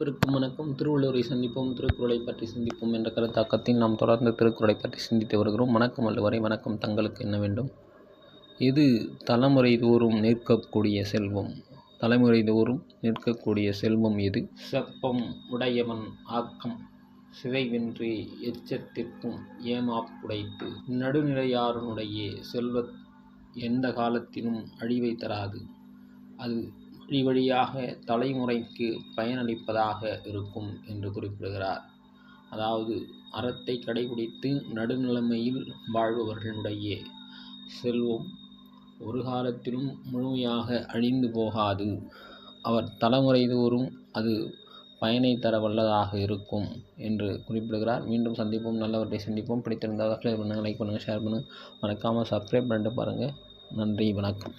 அனைவருக்கும் வணக்கம். திருவள்ளுவரை சந்திப்போம் திருக்குறளை பற்றி சிந்திப்போம் என்ற கருத்தாக்கத்தில் நாம் தொடர்ந்து திருக்குறளை பற்றி சிந்தித்து வருகிறோம். வணக்கம் வள்ளுவரை வணக்கம். தங்களுக்கு என்ன வேண்டும்? இது தலைமுறை தோறும் நிற்கக்கூடிய செல்வம்? தலைமுறை தோறும் நிற்கக்கூடிய செல்வம் இது செப்பம் உடையவன் ஆக்கம் சிதைவின்றி எச்சத்திற்கும் ஏமாப்புடைத்து நடுநிலையாருனுடைய செல்வ எந்த காலத்திலும் அழிவை தராது. அது வழி வழியாக தலைமுறைக்கு பயனளிப்பதாக இருக்கும் என்று குறிப்பிடுகிறார். அதாவது அறத்தை கடைபிடித்து நடுநிலைமையில் வாழ்பவர்களுடைய செல்வம் ஒரு காலத்திலும் முழுமையாக அழிந்து போகாது. அவர் தலைமுறை தோறும் அது பயனை தர வல்லதாக இருக்கும் என்று குறிப்பிடுகிறார். மீண்டும் சந்திப்போம். நல்லவற்றை சந்திப்போம். பிடித்திருந்தால் சப்ஸ்கிரைப் பண்ணுங்கள் லைக் பண்ணுங்கள் ஷேர் பண்ணுங்கள் மறக்காமல் சப்ஸ்கிரைப் பண்ணிட்டு பாருங்கள் நன்றி. வணக்கம்.